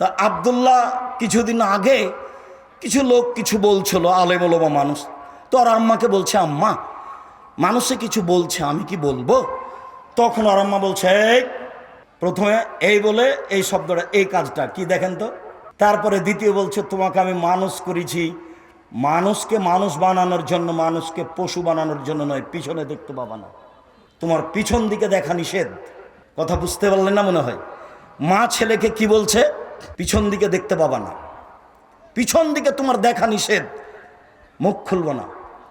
তা আবদুল্লাহ কিছুদিন আগে কিছু লোক কিছু বলছিল আলেম ওলমা মানুষ। তো আর আম্মাকে বলছে আম্মা মানুষে কিছু বলছে আমি কি বলব? তখন আর আম্মা বলছে "এই, প্রথমে এই বলে এই শব্দটা এই কাজটা কি দেখেন তো? তারপরে দ্বিতীয় বলছে তোমাকে আমি মানুষ করেছি। মানুষকে মানুষ বানানোর জন্য মানুষকে পশু বানানোর জন্য নয় পিছনে দেখতে পাবা না। তোমার পিছন দিকে দেখা নিষেধ। কথা বুঝতে পারলেন না মনে হয়? মা ছেলেকে কি বলছে? পিছন দিকে দেখতে পাবা না। পিছন দিকে তোমার দেখা নিষেধ। মুখ খুলবো না।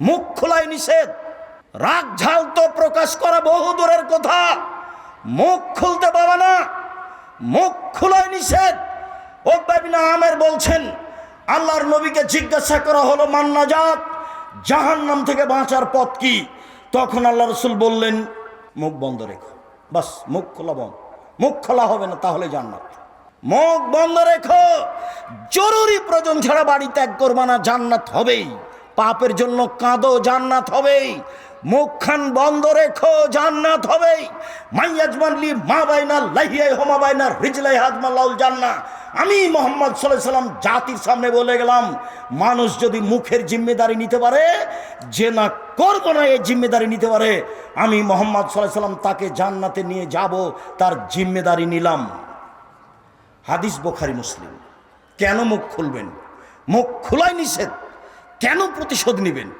মুখ খোলাই নিষেধ। রাগ ঝাল তো প্রকাশ করা বহু দূরের কথা। মুখ খুলতে পাবা না। মুখ খোলাই নিষেধ। ও বাবিনা আমের বলছেন, আল্লাহর নবীকে জিজ্ঞাসা করা হলো মান্নাজাত জাহান নাম থেকে বাঁচার পথ কি? তখন আল্লাহ রসুল বললেন, মুখ বন্ধ রেখো। বাস, মুখ খোলা বন্ধ। মুখ খোলা হবে না, তাহলে জান্নাত। মুখ বন্ধ রেখো। জরুরি প্রয়োজন ছাড়া বাড়ি ত্যাগ করবা না, জান্নাত হবেই। পাপের জন্য কাঁদো, জান্নাত হবেই। মুখখান বন্ধ রেখো, জান্নাত হবেই। মাইয়াজমানলি মা বাইনা লাহিয়াই হোমা বাইনা, রিজলাই হাজমাল্লাউল জান্না। আমি মোহাম্মদ সাল্লাম জাতির সামনে বলে গেলাম, মানুষ যদি মুখের জিম্মেদারি নিতে পারে, যে না করব না এই জিম্মেদারি নিতে পারে, আমি মোহাম্মদ সাল্লাহ সাল্লাম তাকে জান্নাতে নিয়ে যাব, তার জিম্মেদারি নিলাম। হাদিস বোখারি মুসলিম। কেন মুখ খুলবেন? মুখ খোলাই নিষেধ। কেন প্রতিশোধ নেবেন?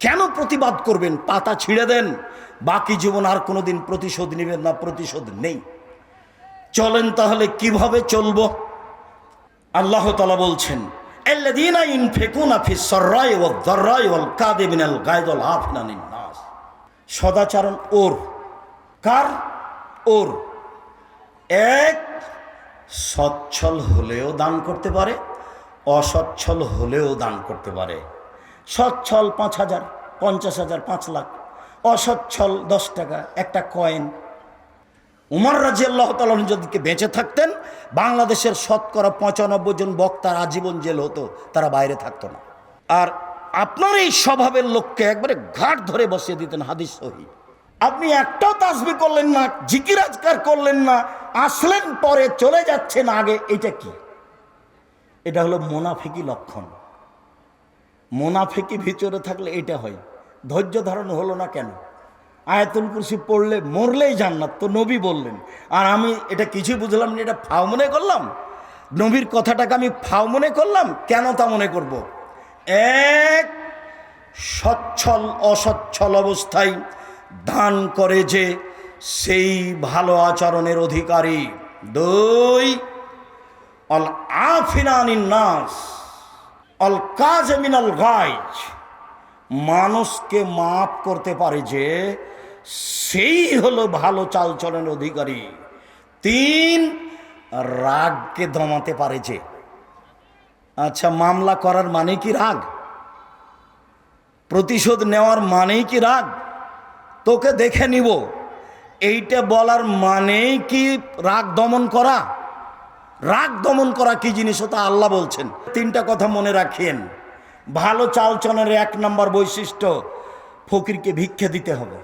কেন প্রতিবাদ করবেন? পাতা ছিঁড়ে দেন। বাকি জীবন আর কোনোদিন প্রতিশোধ নেবেন না, প্রতিশোধ নেই। চলেন তাহলে কীভাবে চলবো? আল্লাহ তালা বলছেন সদাচরণ ওর। কার? ওর। এক সচ্ছল হলেও দান করতে পারে, অসচ্ছল হলেও দান করতে পারে। সচ্ছল পাঁচ হাজার, পঞ্চাশ হাজার, পাঁচ লাখ, অসচ্ছল দশ টাকা, একটা কয়েন। উমর রাজি আল্লাহ তালন যদি বেঁচে থাকতেন, বাংলাদেশের শতকরা পঁচানব্বই জন বক্তার আজীবন জেল হতো, তারা বাইরে থাকতো না। আর আপনার এই স্বভাবের লোককে একবারে ঘাট ধরে বসিয়ে দিতেন হাদিস সহি আপনি একটাও তাসবি করলেন না জিকিরাজকার করলেন না, আসলেন পরে চলে যাচ্ছেন আগে, এটা কি? এটা হলো মোনাফিকি লক্ষণ। মোনাফিকি ভিতরে থাকলে এটা হয়। ধৈর্য ধারণ হলো না কেন? আয়াতুল কুরসি পড়লে মরলেই জান্নাত, তো নবী বললেন। আর আমি এটা কিছুই বুঝলাম না, এটা ফাও মনে করলাম? নবীর কথাটাকে আমি ফাও মনে করলাম? কেন তা মনে করব? এক, সচ্ছল, অসচ্ছল অবস্থায় দান করে যে সেই ভালো আচরণের অধিকারী। দুই, অল আফিনানিন নাস অল কাজ মিনাল গাইজ। মানুষকে মাফ করতে পারে যে সেই হলো ভালো চালচলনের অধিকারী। তিন, রাগকে দমাতে পারে যে। আচ্ছা মামলা করার মানে কি রাগ? প্রতিশোধ নেওয়ার মানেই কি রাগ? তোকে দেখে নিব। এইটা বলার মানেই কি রাগ দমন করা? রাগ দমন করা কি জিনিস তা আল্লাহ বলছেন। তিনটা কথা মনে রাখেন। ভালো চালচনের এক নম্বর বৈশিষ্ট্য, ফকিরকে ভিক্ষে দিতে হবে।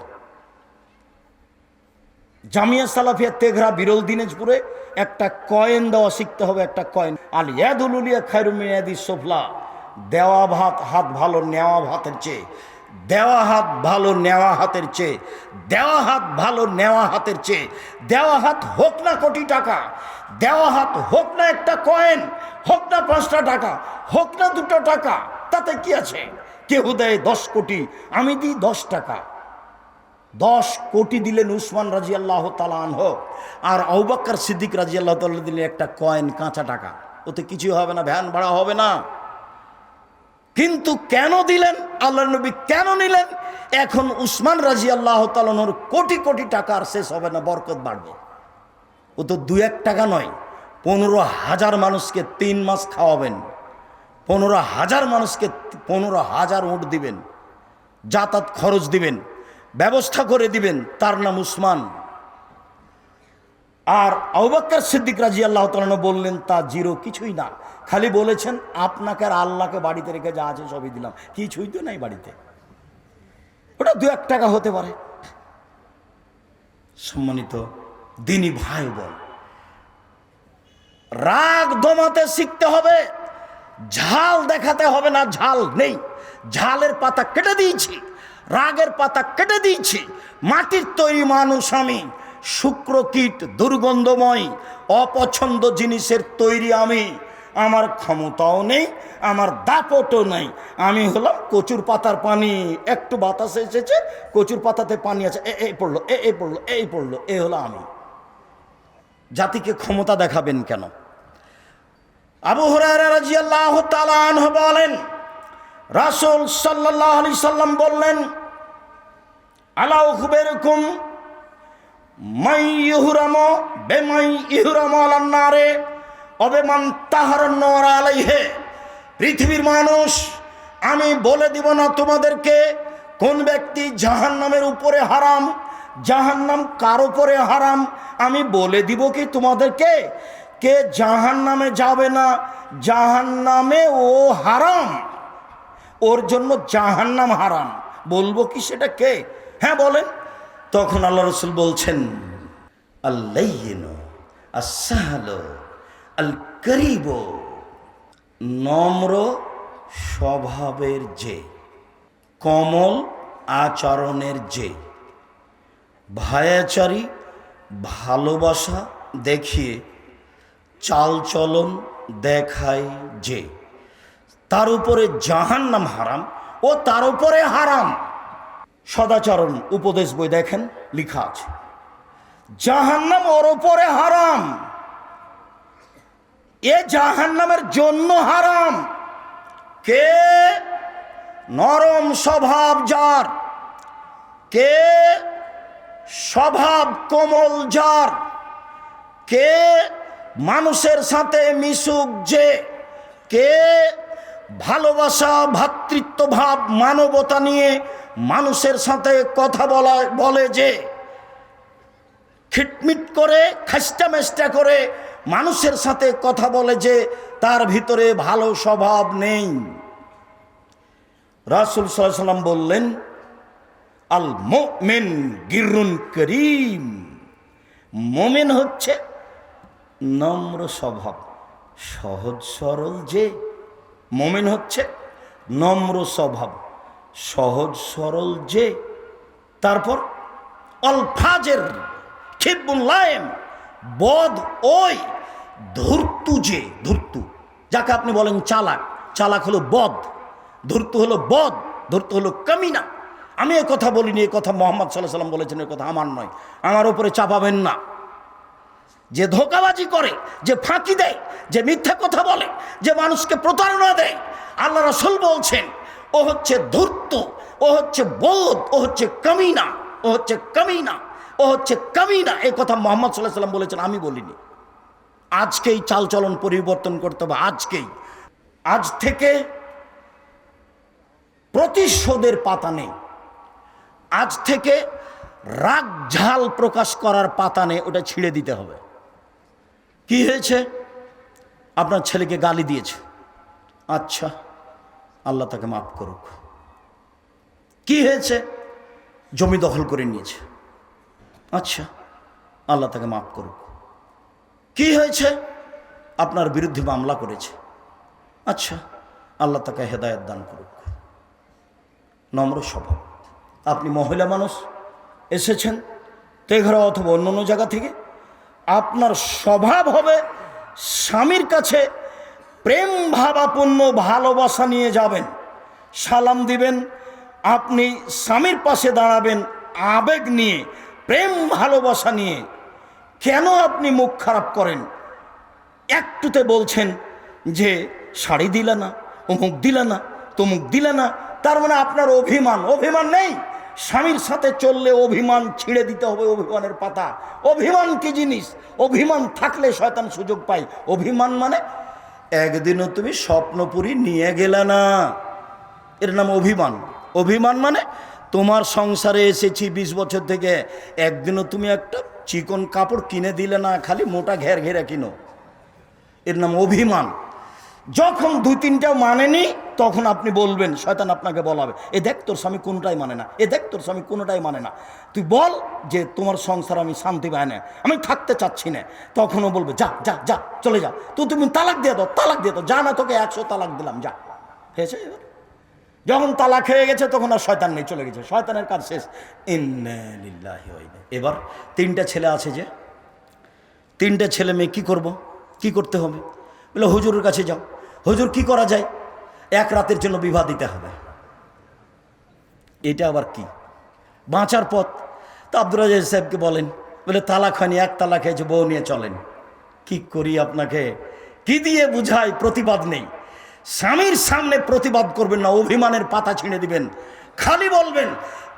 জামিয়া সালাফিয়া তেঘরা বিরল দিনাজপুরে একটা কয়েন দেওয়া শিখতে হবে, একটা কয়েন। আল ইয়াদুলিয়া খায়রুমিয়াদি সোফলা। দেওয়া ভাত, হাত ভালো, নেওয়া ভাতের চেয়ে। দেওয়া হাত ভালো, নেওয়া হাতের চেয়ে। দেওয়া হাত ভালো, নেওয়া হাতের চেয়ে। দেওয়া হাত হোক না কোটি টাকা। দেওয়া হাত হোক না একটা কয়েন, হোক না পাঁচটা টাকা, হোক না দুটো টাকা, তাতে কি আছে? কেউ দেয় দশ কোটি, আমি দিই দশ টাকা। দশ কোটি দিলেন উসমান রাজি আল্লাহ তালানহ আর আউবাক্কার সিদ্দিক রাজি আল্লাহ তাল্লাহ দিলেন একটা কয়েন, কাঁচা টাকা। ওতে কিছু হবে না, ভ্যান ভাড়া হবে না। কিন্তু কেন দিলেন? আল্লাহ নবী কেন নিলেন? এখন উসমান রাজি আল্লাহ তালনর কোটি কোটি টাকা আর শেষ হবে না, বরকত বাড়বে। ও তো দু এক টাকা নয়, পনেরো হাজার মানুষকে তিন মাস খাওয়াবেন, পনেরো হাজার মানুষকে পনেরো হাজার উঁট দিবেন, যাতায়াত খরচ দিবেন, ব্যবস্থা করে দিবেন, তার নাম উসমান। আর আউবাক্কার সিদ্দিক রাজি আল্লাহ তালন বললেন, তা জিরো কিছুই না। খালি বলেছেন, আপনাকে আর আল্লাহকে বাড়িতে রেখে যা আছে সবই দিলাম। কিছুই তো নাই বাড়িতে। ওটা দু এক টাকা হতে পারে। সম্মানিত দিনী ভাই বল রাগ দমাতে শিখতে হবে, ঝাল দেখাতে হবে না, ঝাল নেই। ঝালের পাতা কেটে দিয়েছি, রাগের পাতা কেটে দিয়েছি, মাটির তৈরি মানুষ আমি শুক্রকীট দুর্গন্ধময়, অপছন্দ জিনিসের তৈরি আমি আমার ক্ষমতাও নেই, আমার দাপটও নেই। আমি হলাম কচুর পাতার পানি। একটু বাতাসে এসেছে, কচুর পাতাতে পানি আছে। এ এই পড়ল, এ এই পড়ল এই পড়ল, এ হলো আমি। জাতিকে ক্ষমতা দেখাবেন কেন? আবু আনহু বলেন, রাসূল সাল্লাল্লাহু আলাইহি সাল্লাম বললেন, আলা উখবিরকুম মাই ইহরামু বেমাই ইহরামু আলান নারে অবেমান তাহার নর আলাইহে। পৃথিবীর মানুষ, আমি বলে দিব না তোমাদেরকে কোন ব্যক্তি জাহান নামের উপরে হারাম জাহান নাম কার উপরে হারাম, আমি বলে দিব কি তোমাদেরকে? কে জাহান নামে যাবে না জাহান নামে ও হারাম। ওর জন্য জাহান নাম হারাম। বলব কি সেটা কে? হ্যাঁ বলেন। তখন আল্লাহ রসুল বলছেন আল্লাহ আসাহাল আল করিব নম্র স্বভাবের যে, কমল আচরণের যে, ভায়াচারী ভালোবাসা দেখিয়ে চালচলন দেখায় যে, তার উপরে জাহান্নাম হারাম ও তার উপরে হারাম। সদাচরণ উপদেশ বই দেখেন, লিখা আছে। জাহান্নাম ওর উপরে হারাম। এ জাহান্নামের জন্য হারাম। কে? নরম স্বভাব যার। কে? স্বভাব কোমল যার। কে? মানুষের সাথে মিশুক যে। কে? ভালোবাসা, ভাতৃত্বভাব, মানবতা নিয়ে মানুষের সাথে কথা বলা বলে যে। খিটমিট করে খাস্টা মেস্টা করে মানুষের সাথে কথা বলে যে তার ভিতরে ভালো স্বভাব নেই। রাসুল সাল্লাম বললেন, আল মোমেন গিরুন করিম। মোমেন হচ্ছে নম্র স্বভাব, সহজ সরল যে। মোমেন হচ্ছে নম্র স্বভাব, সহজ সরল যে। তারপর খিবুল্লায়েম বদ ওই, ধূর্তু যে, ধূর্তু, যাকে আপনি বলেন চালাক চালাক হলো বদ, ধূর্তু হলো বদ, ধূর্তু হলো কামিনা। আমি এ কথা বলিনি, এ কথা মোহাম্মদ সাল্লাহ সাল্লাম বলেছেন, এ কথা আমার নয়। আমার উপরে চাপাবেন না। যে ধোকাবাজি করে, যে ফাঁকি দেয়, যে মিথ্যা কথা বলে, যে মানুষকে প্রতারণা দেয়, আল্লাহ রসুল বলছেন, ও হচ্ছে ধূর্ত, ও হচ্ছে বোধ ও হচ্ছে কামিনা, ও হচ্ছে কামিনা। ও হচ্ছে কামিনা এই কথা মোহাম্মদ সাল্লাহ সাল্লাম বলেছেন, আমি বলিনি। আজকেই চালচলন পরিবর্তন করতে হবে, আজকেই। আজ থেকে প্রতিশোধের পাতা নেই। আজ থেকে রাগ ঝাল প্রকাশ করার পাতা নেই, ওটা ছিঁড়ে দিতে হবে। কি হয়েছে? আপনার ছেলেকে গালি দিয়েছে। আচ্ছা আল্লাহ তাকে মাফ করুক। কি হয়েছে? জমি দখল করে নিয়েছে। আচ্ছা আল্লাহ তাকে মাফ করুক। কি হয়েছে? আপনার বিরুদ্ধে মামলা করেছে। আচ্ছা আল্লাহ তাকে হেদায়ত দান করুক। নম্র স্বভাব। আপনি মহিলা মানুষ, এসেছেন তেঘরা অথবা অন্য অন্য জায়গা থেকে। আপনার স্বভাব হবে স্বামীর কাছে প্রেম ভাবাপূর্ণ ভালোবাসা নিয়ে যাবেন, সালাম দিবেন, আপনি স্বামীর পাশে দাঁড়াবেন, আবেগ নিয়ে প্রেম ভালোবাসা নিয়ে কেন আপনি মুখ খারাপ করেন? একটুতে বলছেন যে শাড়ি দিলে না, অমুক দিলে না, তমুক দিলে না, তার মানে আপনার অভিমান অভিমান নেই। স্বামীর সাথে চললে অভিমান ছিঁড়ে দিতে হবে অভিমানের পাতা। অভিমান কি জিনিস? অভিমান থাকলে শয়তান সুযোগ পায়। অভিমান মানে একদিনও তুমি স্বপ্নপুরি নিয়ে গেলে না। এর নাম অভিমান। অভিমান মানে তোমার সংসারে এসেছি বিশ বছর থেকে। একদিনও তুমি একটা চিকন কাপড় কিনে দিলে না, খালি মোটা ঘের ঘেরে কিনো। এর নাম অভিমান। যখন দুই তিনটা মানেনি, তখন আপনি বলবেন, শয়তান আপনাকে বলাবে। এ দেখ তোর স্বামী কোনোটাই মানে না। এ দেখ তোর স্বামী কোনোটাই মানে না। তুই বল যে তোমার সংসার আমি শান্তি পাই না, আমি থাকতে চাচ্ছি না। তখনও বলবে, যা যা যা, চলে যা। তো তুমি তালাক দিয়ে দাও, তালাক দিয়ে দাও। যা না তোকে একশো তালাক দিলাম, যা। হয়েছে এবার? যখন তালাক হয়ে গেছে, তখন আর শয়তান নেই, চলে গেছে। শয়তানের কাজ শেষ। ইন্না লিল্লাহি এবার তিনটা ছেলে আছে যে, তিনটে ছেলে মেয়ে কী করব? কি করতে হবে? বলে, হুজুরের কাছে যাও। হুজুর, কি করা যায়? এক রাতের জন্য বিবাহ দিতে হবে। এটা আবার কি? বাঁচার পথ। তো আব্দুল রাজাক সাহেবকে বলেন, বলে, তালাক হয়নি, এক তালাক হয়েছে, বউ নিয়ে চলেন। কি করি আপনাকে? কি দিয়ে বুঝাই? প্রতিবাদ নেই। স্বামীর সামনে প্রতিবাদ করবেন না, অভিমানের পাতা ছিঁড়ে দিবেন। খালি বলবেন,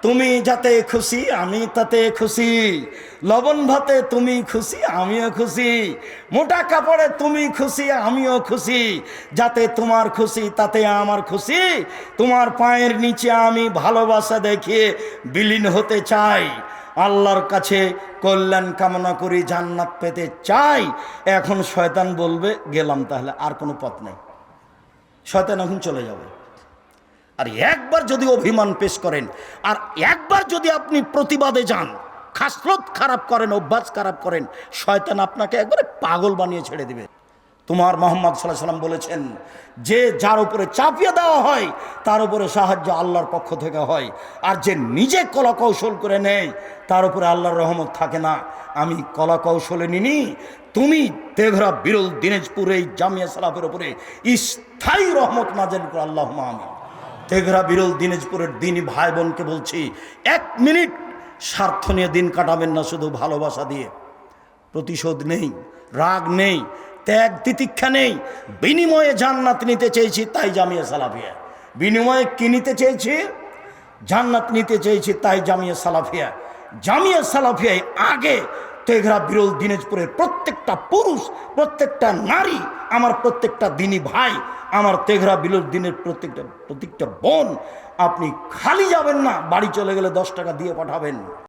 তুমি যাতে খুশি, আমি তাতে খুশি। লবণ ভাতে তুমি খুশি, আমিও খুশি। মোটা কাপড়ে তুমি খুশি, আমিও খুশি। যাতে তোমার খুশি, তাতে আমার খুশি। তোমার পায়ের নিচে আমি ভালোবাসা দেখিয়ে বিলীন হতে চাই। আল্লাহর কাছে কল্যাণ কামনা করি, জান্নাত পেতে চাই। এখন শয়তান বলবে, গেলাম তাহলে, আর কোনো পথ নেই। শয়তান এখন চলে যাবে। আর একবার যদি অভিমান পেশ করেন, আর একবার যদি আপনি প্রতিবাদে যান, খাসরত খারাপ করেন, অভ্যাস খারাপ করেন, শয়তান আপনাকে একবারে পাগল বানিয়ে ছেড়ে দিবে। তোমার মোহাম্মদ সাল্লাহ সাল্লাম বলেছেন, যে যার উপরে চাপিয়ে দেওয়া হয়, তার উপরে সাহায্য আল্লাহর পক্ষ থেকে হয়। আর যে নিজে কলা কৌশল করে নেয়, তার উপরে আল্লাহর রহমত থাকে না। আমি কলা কৌশলে নিনি, তুমি তেঘরা বিরল দিনাজপুর এই জামিয়া সালাফের উপরে স্থায়ী রহমত নাজেল করে আল্লাহ আমি তেঘরা বিরল দিনাজপুরের দিনই ভাই বোনকে বলছি, এক মিনিট স্বার্থ নিয়ে দিন কাটাবেন না, শুধু ভালোবাসা দিয়ে। প্রতিশোধ নেই, রাগ নেই ত্যাগ তিতিক্ষা নেই। বিনিময়ে জান্নাত নিতে চেয়েছি, তাই জামিয়া সালাফিয়া। বিনিময়ে কি নিতে চেয়েছি? জান্নাত নিতে চেয়েছি, তাই জামিয়া সালাফিয়া। জামিয়া সালাফিয়ায় আগে তেঘরা বিরল দিনাজপুরের প্রত্যেকটা পুরুষ, প্রত্যেকটা নারী, আমার প্রত্যেকটা দিনী ভাই, আমার তেঘরা বিরল দিনের প্রত্যেকটা প্রত্যেকটা বোন, আপনি খালি যাবেন না, বাড়ি চলে গেলে দশ টাকা দিয়ে পাঠাবেন।